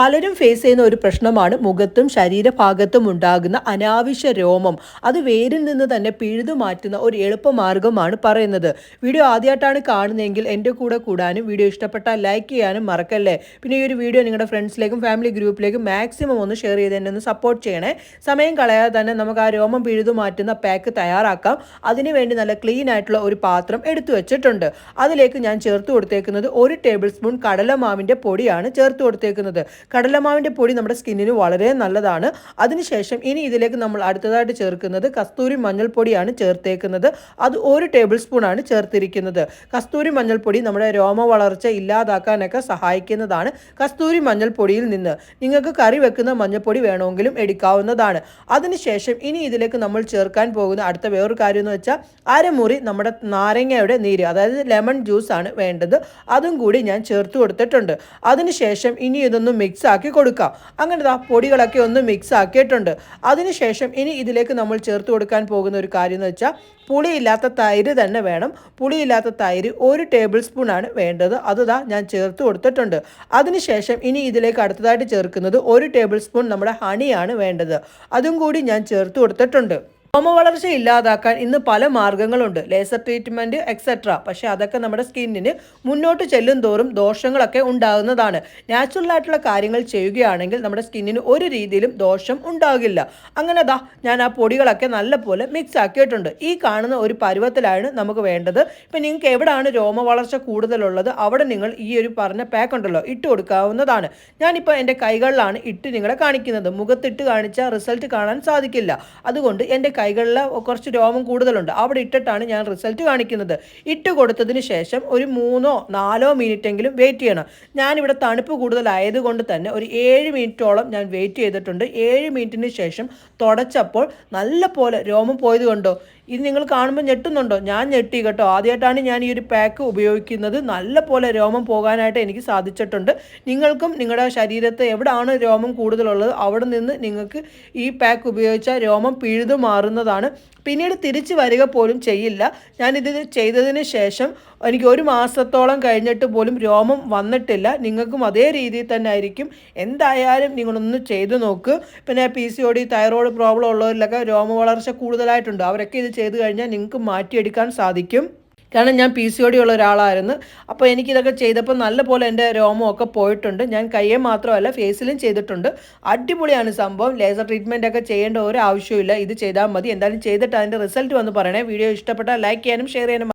പലരും ഫേസ് ചെയ്യുന്ന ഒരു പ്രശ്നമാണ് മുഖത്തും ശരീരഭാഗത്തും ഉണ്ടാകുന്ന അനാവശ്യ രോമം. അത് വേരിൽ നിന്ന് തന്നെ പിഴുതു മാറ്റുന്ന ഒരു എളുപ്പമാർഗമാണ് പറയുന്നത്. വീഡിയോ ആദ്യമായിട്ടാണ് കാണുന്നതെങ്കിൽ എന്റെ കൂടെ കൂടാനും വീഡിയോ ഇഷ്ടപ്പെട്ടാൽ ലൈക്ക് ചെയ്യാനും മറക്കല്ലേ? പിന്നെ ഈ ഒരു വീഡിയോ നിങ്ങളുടെ ഫ്രണ്ട്സിലേക്കും ഫാമിലി ഗ്രൂപ്പിലേക്കും മാക്സിമം ഒന്ന് ഷെയർ ചെയ്ത് എന്നെ ഒന്ന് സപ്പോർട്ട് ചെയ്യണേ. സമയം കളയാതെ തന്നെ നമുക്ക് ആ രോമം പിഴുതു മാറ്റുന്ന പാക്ക് തയ്യാറാക്കാം. അതിനുവേണ്ടി നല്ല ക്ലീൻ ആയിട്ടുള്ള ഒരു പാത്രം എടുത്തു വെച്ചിട്ടുണ്ട്. അതിലേക്ക് ഞാൻ ചേർത്ത് കൊടുത്തേക്കുന്നത് ഒരു ടേബിൾ സ്പൂൺ കടലമാവിന്റെ പൊടിയാണ് ചേർത്ത് കൊടുത്തേക്കുന്നത്. കടലമാവിന്റെ പൊടി നമ്മുടെ സ്കിന്നിന് വളരെ നല്ലതാണ്. അതിനുശേഷം ഇനി ഇതിലേക്ക് നമ്മൾ അടുത്തതായിട്ട് ചേർക്കുന്നത് കസ്തൂരി മഞ്ഞൾപ്പൊടിയാണ് ചേർത്തേക്കുന്നത്. അത് ഒരു ടേബിൾ സ്പൂണാണ് ചേർത്തിരിക്കുന്നത്. കസ്തൂരി മഞ്ഞൾപ്പൊടി നമ്മുടെ രോമ വളർച്ച ഇല്ലാതാക്കാനൊക്കെ സഹായിക്കുന്നതാണ്. കസ്തൂരി മഞ്ഞൾപ്പൊടിയിൽ നിന്ന് നിങ്ങൾക്ക് കറി വെക്കുന്ന മഞ്ഞൾപ്പൊടി വേണമെങ്കിലും എടുക്കാവുന്നതാണ്. അതിനുശേഷം ഇനി ഇതിലേക്ക് നമ്മൾ ചേർക്കാൻ പോകുന്ന അടുത്ത വേറൊരു കാര്യം എന്ന് വെച്ചാൽ അരമുറി നമ്മുടെ നാരങ്ങയുടെ നീര് അതായത് ലെമൺ ആണ് വേണ്ടത്. അതും കൂടി ഞാൻ ചേർത്ത് കൊടുത്തിട്ടുണ്ട്. അതിനുശേഷം ഇനി ഇതൊന്ന് മിക്സ് ആക്കി കൊടുക്കാം. അങ്ങനെ ദാ പൊടികളൊക്കെ ഒന്ന് മിക്സ് ആക്കിയിട്ടുണ്ട് അതിനുശേഷം ഇനി ഇതിലേക്ക് നമ്മൾ ചേർത്ത് കൊടുക്കാൻ പോകുന്ന ഒരു കാര്യം എന്ന് വെച്ചാൽ പുളിയില്ലാത്ത തൈര് തന്നെ വേണം. പുളിയില്ലാത്ത തൈര് ഒരു ടേബിൾ സ്പൂൺ ആണ് വേണ്ടത്. അത് ദാ ഞാൻ ചേർത്ത് കൊടുത്തിട്ടുണ്ട്. അതിനുശേഷം ഇനി ഇതിലേക്ക് അടുത്തതായിട്ട് ചേർക്കുന്നത് ഒരു ടേബിൾ സ്പൂൺ നമ്മുടെ ഹണിയാണ് വേണ്ടത്. അതും കൂടി ഞാൻ ചേർത്ത് കൊടുത്തിട്ടുണ്ട്. രോമ വളർച്ച ഇല്ലാതാക്കാൻ ഇന്ന് പല മാർഗങ്ങളുണ്ട്. ലേസർ ട്രീറ്റ്മെന്റ് എക്സെട്ര പക്ഷേ അതൊക്കെ നമ്മുടെ സ്കിന്നിന് മുന്നോട്ട് ചെല്ലും തോറും ദോഷങ്ങളൊക്കെ ഉണ്ടാകുന്നതാണ്. നാച്ചുറൽ ആയിട്ടുള്ള കാര്യങ്ങൾ ചെയ്യുകയാണെങ്കിൽ നമ്മുടെ സ്കിന്നിന് ഒരു രീതിയിലും ദോഷം ഉണ്ടാകില്ല. അങ്ങനെ ദാ ഞാൻ ആ പൊടികളൊക്കെ നല്ലപോലെ മിക്സ് ആക്കിയിട്ടുണ്ട്. ഈ കാണുന്ന ഒരു പരുവത്തിലാണ് നമുക്ക് വേണ്ടത്. ഇപ്പം നിങ്ങൾക്ക് എവിടെയാണ് രോമ വളർച്ച കൂടുതലുള്ളത്? അവിടെ നിങ്ങൾ ഈ ഒരു പറഞ്ഞ പാക്ക് ഉണ്ടല്ലോ ഇട്ട് കൊടുക്കാവുന്നതാണ്. ഞാനിപ്പോൾ എന്റെ കൈകളിലാണ് ഇട്ട് നിങ്ങളെ കാണിക്കുന്നത്. മുഖത്തിട്ട് കാണിച്ചാൽ റിസൾട്ട് കാണാൻ സാധിക്കില്ല. അതുകൊണ്ട് എന്റെ കൈകളിൽ കുറച്ച് രോമം കൂടുതലുണ്ട്. അവിടെ ഇട്ടിട്ടാണ് ഞാൻ റിസൾട്ട് കാണിക്കുന്നത്. ഇട്ട് കൊടുത്തതിന് ശേഷം ഒരു മൂന്നോ നാലോ മിനിറ്റ് എങ്കിലും വെയിറ്റ് ചെയ്യണം. ഞാനിവിടെ തണുപ്പ് കൂടുതലായതുകൊണ്ട് തന്നെ ഒരു ഏഴ് മിനിറ്റോളം ഞാൻ വെയിറ്റ് ചെയ്തിട്ടുണ്ട്. ഏഴ് മിനിറ്റിന് ശേഷം തുടച്ചപ്പോൾ നല്ല പോലെ രോമം പോയത് കൊണ്ടോ ഇത് നിങ്ങൾ കാണുമ്പോൾ ഞെട്ടുന്നുണ്ടോ? ഞാൻ ഞെട്ടി കേട്ടോ. ആദ്യമായിട്ടാണ് ഞാൻ ഈ ഒരു പാക്ക് ഉപയോഗിക്കുന്നത്. നല്ല പോലെ രോമം പോകാനായിട്ട് എനിക്ക് സാധിച്ചിട്ടുണ്ട്. നിങ്ങൾക്കും നിങ്ങളുടെ ശരീരത്തെ എവിടെയാണ് രോമം കൂടുതലുള്ളത്? അവിടെ നിന്ന് നിങ്ങൾക്ക് ഈ പാക്ക് ഉപയോഗിച്ചാൽ രോമം പിഴുതു മാറുന്നതാണ്. പിന്നീട് തിരിച്ചു വരിക പോലും ചെയ്യില്ല. ഞാനിത് ചെയ്തതിന് ശേഷം എനിക്ക് ഒരു മാസത്തോളം കഴിഞ്ഞിട്ട് പോലും രോമം വന്നിട്ടില്ല. നിങ്ങൾക്കും അതേ രീതിയിൽ തന്നെ ആയിരിക്കും. എന്തായാലും നിങ്ങളൊന്ന് ചെയ്തു നോക്ക്. പിന്നെ P C O D thyroid problem ഉള്ളവരിലൊക്കെ രോമ വളർച്ച കൂടുതലായിട്ടുണ്ട്. അവരൊക്കെ ഇത് ചെയ്ത് കഴിഞ്ഞാൽ നിങ്ങൾക്ക് മാറ്റിയെടുക്കാൻ സാധിക്കും. കാരണം ഞാൻ പി സി ഒ ഡി ഉള്ള ഒരാളായിരുന്നു. അപ്പോൾ എനിക്കിതൊക്കെ ചെയ്തപ്പോൾ നല്ലപോലെ എന്റെ രോമമൊക്കെ പോയിട്ടുണ്ട്. ഞാൻ കയ്യെ മാത്രമല്ല ഫേസിലും ചെയ്തിട്ടുണ്ട്. അടിപൊളിയാണ് സംഭവം. ലേസർ ട്രീറ്റ്മെന്റ് ഒക്കെ ചെയ്യേണ്ട ഒരു ആവശ്യമില്ല ഇത് ചെയ്താൽ മതി. എന്തായാലും ചെയ്തിട്ട് അതിന്റെ റിസൾട്ട് വന്ന് പറയണേ. വീഡിയോ ഇഷ്ടപ്പെട്ടാൽ ലൈക്ക് ചെയ്യാനും ഷെയർ ചെയ്യാനും